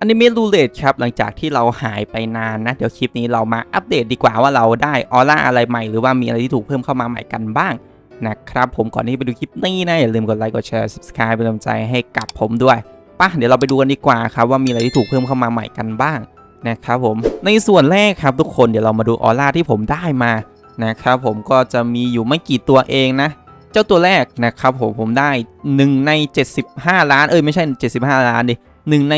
อนิเมะรูเลตครับหลังจากที่เราหายไปนานนะ เดี๋ยวคลิปนี้เรามาอัปเดตดีกว่าว่าเราได้ออร่าอะไรใหม่หรือว่ามีอะไรที่ถูกเพิ่มเข้ามาใหม่กันบ้างนะครับผมก่อนที่ไปดูคลิปนี้นะ อย่าลืมกดไลค์กดแชร์ subscribe เป็นกำลังใจให้กับผมด้วยป่ะเดี๋ยวเราไปดูกันดีกว่าครับว่ามีอะไรที่ถูกเพิ่มเข้ามาใหม่กันบ้างนะครับผมในส่วนแรกครับทุกคนเดี๋ยวเรามาดูออร่าที่ผมได้มานะครับผมก็จะมีอยู่ไม่กี่ตัวเองนะเจ้าตัวแรกนะครับผมผมได้ 1 ใน 75 ล้านเอ้ยไม่ใช่ 75 ล้านดิ หนึ่งใน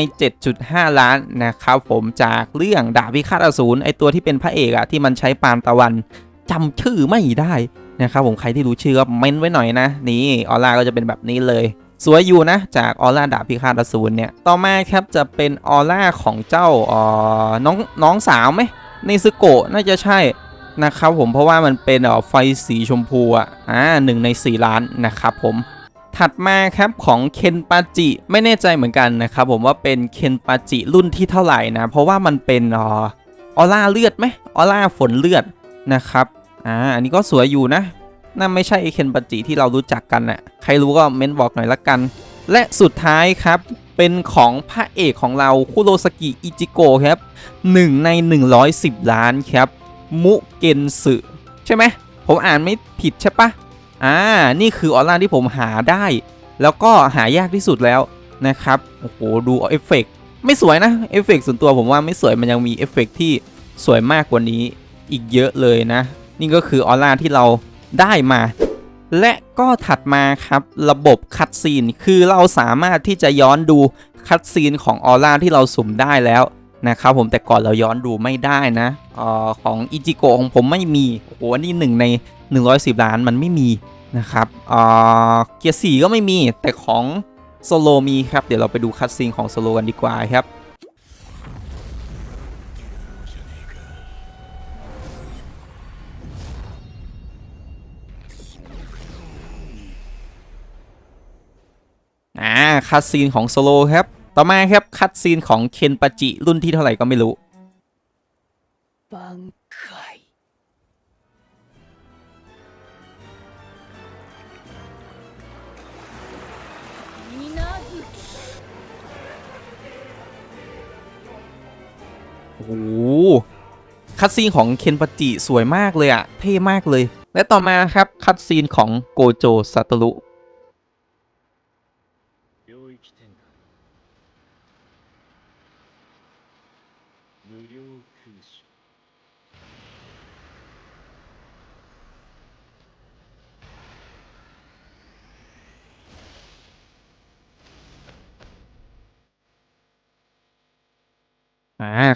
7.5 ล้านนะครับผมจากเรื่องดาบพิฆาตอสูรไอตัวที่เป็นพระเอกอะที่มันใช้ปานตะวันจำชื่อไม่ได้นะครับผมใครที่รู้ชื่อก็เม้นไว้หน่อยนะ นี่ออร่าก็จะเป็นแบบนี้เลยสวยอยู่นะจากออร่าดาบพิฆาตอสูรเนี่ยต่อมาครับจะเป็นออร่าของเจ้าเออน้องน้องสาวไหมในซึโกะน่าจะใช่นะครับผมเพราะว่ามันเป็นไฟสีชมพูอะอ่าหนึ่งใน 4 ล้านนะครับผม ถัดมาครับของเคนปาจิไม่แน่ใจเหมือนกันนะครับผมว่าเป็นเคนปาจิรุ่นที่เท่าไหร่นะ เพราะว่ามันเป็นออร่าเลือดไหมออร่าฝนเลือดนะครับอ่าอันนี้ก็สวยอยู่นะนั่นไม่ใช่เคนปาจิที่เรารู้จักกันนะ่ะใครรู้ก็เม้นบอกหน่อยละกัน และสุดท้ายครับเป็นของพระเอกของเราคุโรสกิอิจิโกะครับ1ใน 110 ล้านครับ มุเกนสึใช่ไหมผมอ่านไม่ผิดใช่ปะ อ่า นี่คือออร่าที่ผมหาได้ แล้วก็หายากที่สุดแล้วนะครับ โอ้โห ดูเอฟเฟกต์ไม่สวยนะ เอฟเฟกต์ส่วนตัวผมว่าไม่สวย มันยังมีเอฟเฟกต์ที่สวยมากกว่านี้อีกเยอะเลยนะ นี่ก็คือออร่าที่เราได้มา และก็ถัดมาครับระบบคัดซีน คือเราสามารถที่จะย้อนดูคัดซีนของออร่าที่เราสุ่มได้แล้ว นะครับผมแต่ก่อนเราย้อนดูไม่ได้นะเออของอิจิโกะของผมไม่มีโอ้โหอันนี่หนึ่งใน 110 ล้านมันไม่มีนะครับเออเกียร์สี่ก็ไม่มีแต่ของโซโลมีครับเดี๋ยวเราไปดูคัดซีนของโซโลกันดีกว่าครับอ่าคัดซีนของโซโลครับ ต่อมาครับคัดซีนของเคนปาจิรุ่นที่เท่าไหร่ก็ไม่รู้ โอ้โหคัดซีนของเคนปาจิสวยมากเลยอะเท่มากเลย และต่อมาครับคัดซีนของโกโจซาตรุ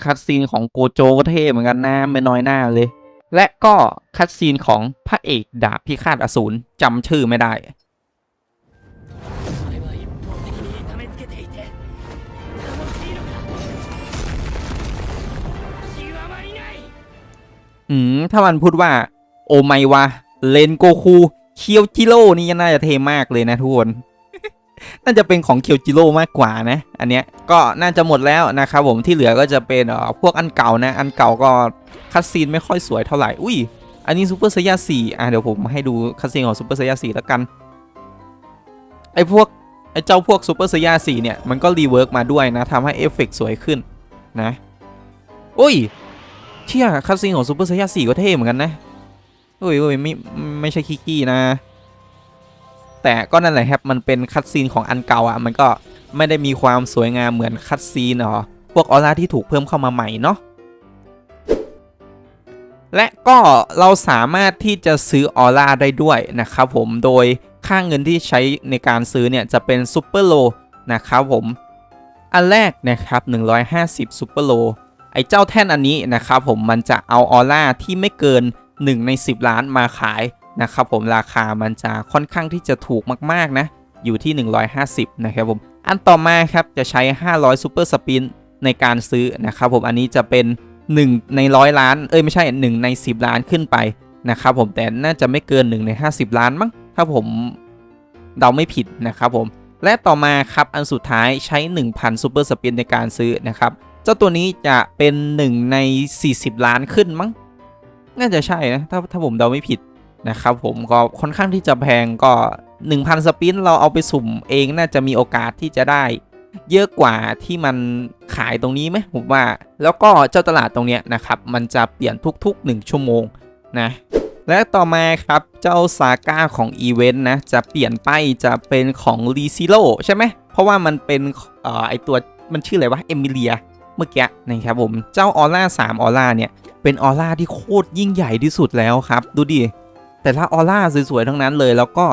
คัดซีนของโกโจก็เท่เหมือนกันนะไม่น้อยหน้าเลย และก็คัดซีนของพระเอกดาบพิฆาตอสูรจำชื่อไม่ได้อืมถ้ามันพูดว่า โอไมวะเลนโกคูเคียวจิโร่นี่น่าจะเท่มากเลยนะทุกคน น่าจะเป็นของเคียวจิโร่มากกว่านะ อันเนี้ยก็น่าจะหมดแล้วนะครับผมที่เหลือก็จะเป็นเอ่อพวกอันเก่านะ อันเก่าก็คัดซีนไม่ค่อยสวยเท่าไหร่ อุ้ย อันนี้ซูเปอร์ไซยาสี่อะเดี๋ยวผมให้ดูคัดซีนของซูเปอร์ไซยาสี่แล้วกัน ไอพวกไอเจ้าพวกซูเปอร์ไซยาสี่เนี่ยมันก็รีเวิร์กมาด้วยนะทำให้เอฟเฟกต์สวยขึ้นนะอุ้ยเชี่ยคัดซีนของซูเปอร์ไซยาสี่ก็เท่เหมือนกันนะโอ้ยโอ้ยไม่ไม่ใช่คิกกี้นะ แต่ก็นั่นแหละครับมันเป็นคัดซีนของอันเก่าอะมันก็ไม่ได้มีความสวยงามเหมือนคัดซีนอ๋อพวกออร่าที่ถูกเพิ่มเข้ามาใหม่เนาะและก็เราสามารถที่จะซื้อออร่าได้ด้วยนะครับผมโดยค่าเงินที่ใช้ในการซื้อเนี่ยจะเป็นซูเปอร์โลนะครับผมอันแรกนะครับ 150ซูเปอร์โลไอ้เจ้าแท่นอันนี้นะครับผมมันจะเอาออร่าที่ไม่เกิน 1 ใน 10 ล้านมาขาย นะครับผมราคามันจะค่อนข้างที่จะถูกมากๆนะอยู่ที่ 150 นะครับผมอันต่อมาครับจะใช้ 500ซูเปอร์สปินในการซื้อนะครับผมอันนี้จะเป็น 1 ในร้อยล้าน เอ้ยไม่ใช่ 1 ใน 10 ล้านขึ้นไปนะครับผมแต่น่าจะไม่เกิน 1 ใน 50 ล้านมั้งถ้าผมเดาไม่ผิดนะครับผมและต่อมาครับอันสุดท้ายใช้ 1,000ซูเปอร์สปินในการซื้อนะครับเจ้าตัวนี้จะเป็น 1 ใน 40 ล้านขึ้นมั้งน่าจะใช่นะถ้าถ้าผมเดาไม่ผิด นะครับผมก็ค่อนข้างที่จะแพงก็ 1,000 สปินเราเอาไปสุ่มเองน่าจะมีโอกาสที่จะได้ เยอะกว่าที่มันขายตรงนี้ไหมผมว่า แล้วก็เจ้าตลาดตรงเนี้ยนะครับมันจะเปลี่ยนทุก ๆ 1 ชั่วโมงนะและต่อมาครับเจ้าซาก้าของอีเวนต์นะจะเปลี่ยนไปจะเป็นของรีซิโลใช่ไหมเพราะว่ามันเป็นเอ่อไอตัวมันชื่ออะไรวะเอมิเลียเมื่อกี้นะครับผมเจ้าออร่า3ออร่าเนี่ยเป็นออร่าที่โคตรยิ่งใหญ่ที่สุดแล้วครับ ดูดิ แต่ละออร่าสวยๆทั้งนั้นเลย แล้วก็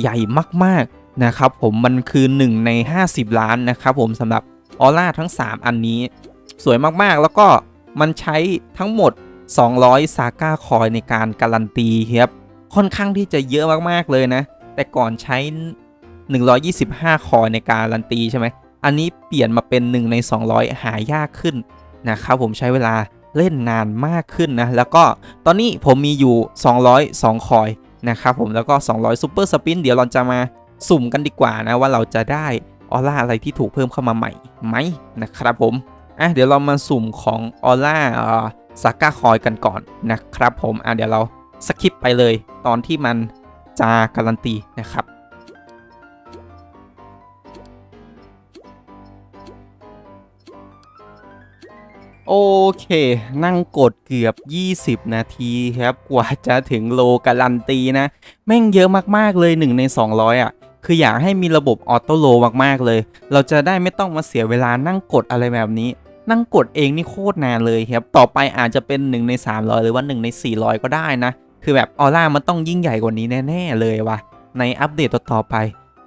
ใหญ่มากๆนะครับผมมันคือ 1 ใน 50 ล้านนะครับผมสำหรับออร่าทั้ง 3 อันนี้ สวยมากๆ แล้วก็มันใช้ทั้งหมด 200 ซาก้าคอยในการการันตีครับค่อนข้างที่จะเยอะมากๆเลยนะ แต่ก่อนใช้ 125 คอยในการการันตีใช่ไหมอันนี้เปลี่ยนมาเป็น 1 ใน 200 หายากขึ้นนะครับผมใช้เวลา เล่นนานมากขึ้นนะ แล้วก็ตอนนี้ผมมีอยู่ 202 คอยนะครับผมแล้วก็ 200ซูเปอร์สปินเดี๋ยวเราจะมาสุ่มกันดีกว่านะว่าเราจะได้ออร่าอะไรที่ถูกเพิ่มเข้ามาใหม่ไหมนะครับผมอะเดี๋ยวเรามาสุ่มของออร่าซาก้าคอยกันก่อนนะครับผมอะเดี๋ยวเราสคิปไปเลยตอนที่มันจะการันตีนะครับ โอเค นั่งกดเกือบ 20 นาทีครับ กว่าจะถึงโลการันตีนะ แม่งเยอะมาก ๆ เลย 1 ใน 200 อะ คืออยากให้มีระบบออโต้โลมาก ๆ เลย เราจะได้ไม่ต้องมาเสียเวลานั่งกดอะไรแบบนี้ นั่งกดเองนี่โคตรนานเลยครับ ต่อไปอาจจะเป็น 1 ใน 300 หรือว่า 1 ใน 400 ก็ได้นะ คือแบบออร่ามันต้องยิ่งใหญ่กว่านี้แน่ ๆ เลยว่ะในอัปเดตต่อๆไป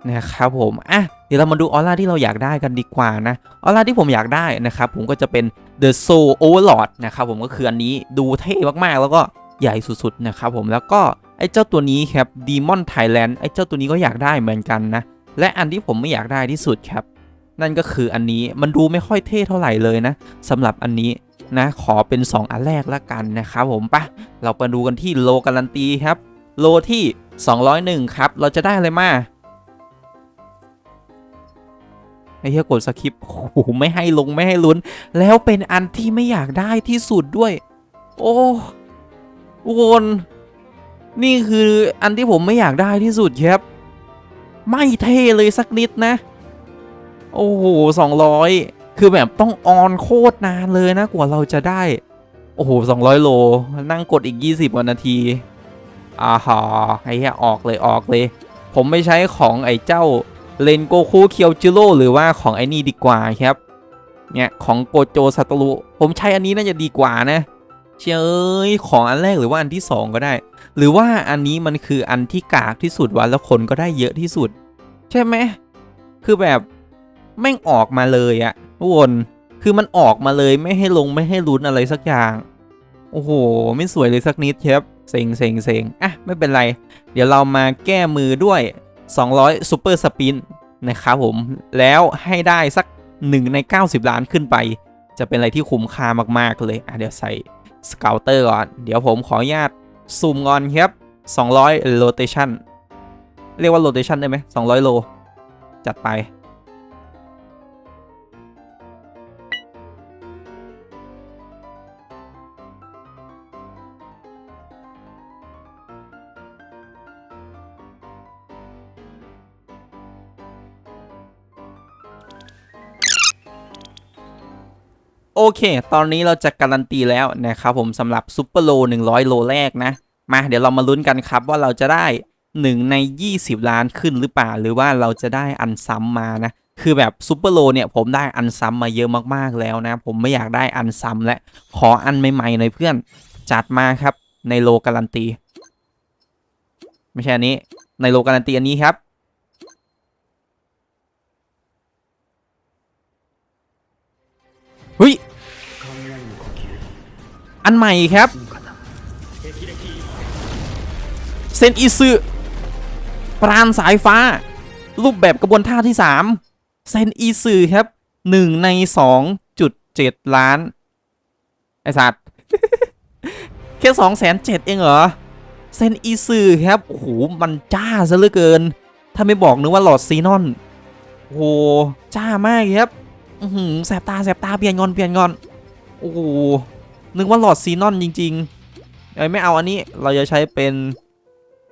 นะครับผม อะ เดี๋ยวเรามาดูออร่าที่เราอยากได้กันดีกว่านะออร่าที่ผมอยากได้นะครับผมก็จะเป็น The Soul Overlord นะครับผมก็คืออันนี้ดูเท่มากๆ แล้วก็ใหญ่สุดๆนะครับผมแล้วก็ไอ้เจ้าตัวนี้ครับ Demon Thailand ไอ้เจ้าตัวนี้ก็อยากได้เหมือนกันนะและอันที่ผมไม่อยากได้ที่สุดครับ นั่นก็คืออันนี้มันดูไม่ค่อยเท่เท่าไหร่เลยนะสำหรับอันนี้นะขอเป็น 2 อันแรกละกันนะครับผมปะเราไปดูกันที่โลการันตีครับ โลที่ 201 ครับ เราจะได้อะไรมา ไอ้เหี้ยกดสคริปต์โอ้โหไม่ให้ลงไม่ให้ลุ้น แล้วเป็นอันที่ไม่อยากได้ที่สุดด้วย โอ้ทุกคนนี่คืออันที่ผมไม่อยากได้ที่สุดครับ ไม่เท่เลยสักนิดนะ โอ้โหสองร้อยคือแบบต้องออนโคตรนานเลยนะกว่าเราจะได้ โอ้โหสองร้อยโล นั่งกดอีก20กว่านาทีอ่าฮะไอ้เหี้ยออกเลยออกเลย ผมไม่ใช้ของไอ้เจ้า เลนโกคูเคียวจิโร่หรือว่าของไอ้นี่ดีกว่าครับ เนี่ยของโกโจซาโตรุผมใช้อันนี้น่าจะดีกว่านะ เชยเอยของอันแรกหรือว่าอันที่สองก็ได้ หรือว่าอันนี้มันคืออันที่กากที่สุดวะแล้วคนก็ได้เยอะที่สุด ใช่ไหมคือแบบแม่งออกมาเลยอะทุกคนคือมันออกมาเลยไม่ให้ลงไม่ให้ลุ้นอะไรสักอย่าง โอ้โห ไม่สวยเลยสักนิดครับเซ็งเซ็งเซ็งอะไม่เป็นไร เดี๋ยวเรามาแก้มือด้วย 200ซูเปอร์สปินนะครับผม แล้วให้ได้สัก 1 ใน 90 ล้านขึ้นไป จะเป็นอะไรที่คุ้มค่ามากๆเลย อะเดี๋ยวใส่สเกลเตอร์ก่อน เดี๋ยวผมขออนุญาตซูมก่อนครับ 200โ o เ a ชั o นเรียกว่าโ o เ a ชั o นได้ไหม200 โล จัดไป โอเค ตอนนี้เราจะการันตีแล้วนะครับผมสำหรับซูเปอร์โล 100 โลแรกนะ มาเดี๋ยวเรามาลุ้นกันครับว่าเราจะได้ 1 ใน 20 ล้านขึ้นหรือเปล่า หรือว่าเราจะได้อันซ้ำมานะ คือแบบซูเปอร์โลเนี่ยผมได้อันซ้ำมาเยอะมากๆแล้วนะ ผมไม่อยากได้อันซ้ำและขออันใหม่ๆหน่อยเพื่อน จัดมาครับในโลการันตี ไม่ใช่อันนี้ในโลการันตีอันนี้ครับเฮ้ย อันใหม่ครับ เซนอิซึปราณสายฟ้า รูปแบบกระบวนท่าที่ 3 เซนอิซึครับ 1 ใน 2.7 ล้าน ไอสัตว์ แค่2แสนเจ็ดเองเหรอ เซนอิซึครับ โอ้โห มันจ้าซะเหลือเกิน ถ้าไม่บอกนึกว่าหลอดซีนอน โอ้โห จ้ามากครับ อือหือแสบตาแสบตาเปลี่ยนงอนเปลี่ยนงอน โอ้โห นึกว่าหลอดซีนอนจริงๆเอ้ยไม่เอาอันนี้เราจะใช้เป็น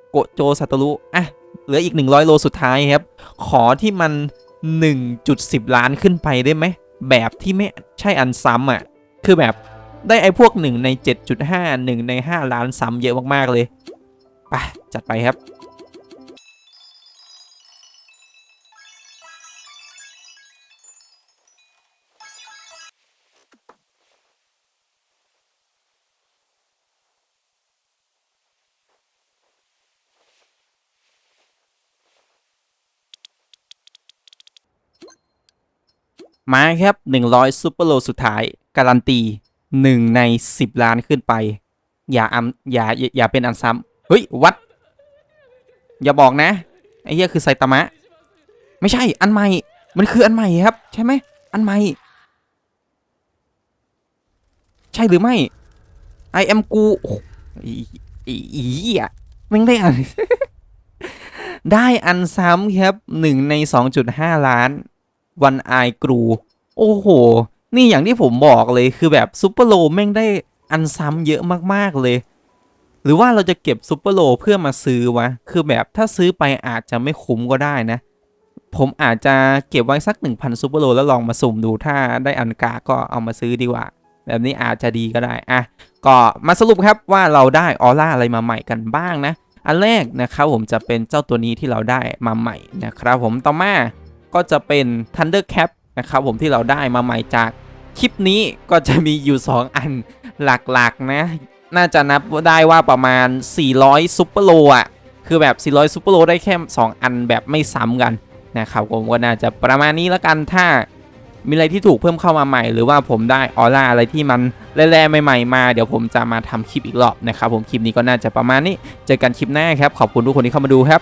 โกโจซาโตรุอะเหลืออีก 100 โลสุดท้ายครับ ขอที่มัน 1.10 ล้านขึ้นไปได้ไหม แบบที่ไม่ใช่อันซ้ำอะ คือแบบได้ไอ้พวก 1 ใน 7.5 1 ใน 5 ล้านซ้ำเยอะมาก ๆ เลย ไป จัดไปครับ มาครับ 100ซูเปอร์โลสุดท้าย การันตี 1 ใน 10 ล้านขึ้นไป อย่าอำอย่าอย่าอย่าเป็นอันซ้ำเฮ้ย วัด อย่าบอกนะ ไอ้เหี้ยคือไซตามะ ไม่ใช่อันใหม่ มันคืออันใหม่ครับ ใช่ไหม อันใหม่ ใช่หรือไม่ I am กูโอ้โหอีอีอีอะม่งได้อัน ได้อันซ้ำครับ1ใน 2.5 ล้าน วันไอกรู โอ้โห นี่อย่างที่ผมบอกเลยคือแบบซูเปอร์โลแม่งได้อันซ้ำเยอะมากๆเลย หรือว่าเราจะเก็บซูเปอร์โลเพื่อมาซื้อวะ คือแบบถ้าซื้อไปอาจจะไม่คุ้มก็ได้นะ ผมอาจจะเก็บไว้สัก 1,000ซูเปอร์โลแล้วลองมาสุ่มดูถ้าได้อันกาก็เอามาซื้อดีกว่า แบบนี้อาจจะดีก็ได้อะก็มาสรุปครับว่าเราได้ออร่าอะไรมาใหม่กันบ้างนะอันแรกนะครับผมจะเป็นเจ้าตัวนี้ที่เราได้มาใหม่นะครับผมต่อมา ก็จะเป็น Thunder Cap นะครับผมที่เราได้มาใหม่จากคลิปนี้ก็จะมีอยู่ 2 อันหลักๆนะ น่าจะนับได้ว่าประมาณ 400ซุปเปอร์โลอะ คือแบบ 400ซุปเปอร์โลได้แค่ 2 อันแบบไม่ซ้ำกันนะครับผมก็น่าจะประมาณนี้แล้วกันถ้ามีอะไรที่ถูกเพิ่มเข้ามาใหม่ หรือว่าผมได้ออร่าอะไรที่มันแร่ๆใหม่ๆมา เดี๋ยวผมจะมาทำคลิปอีกรอบนะครับผมคลิปนี้ก็น่าจะประมาณนี้ เจอกันคลิปหน้าครับ ขอบคุณทุกคนที่เข้ามาดูครับ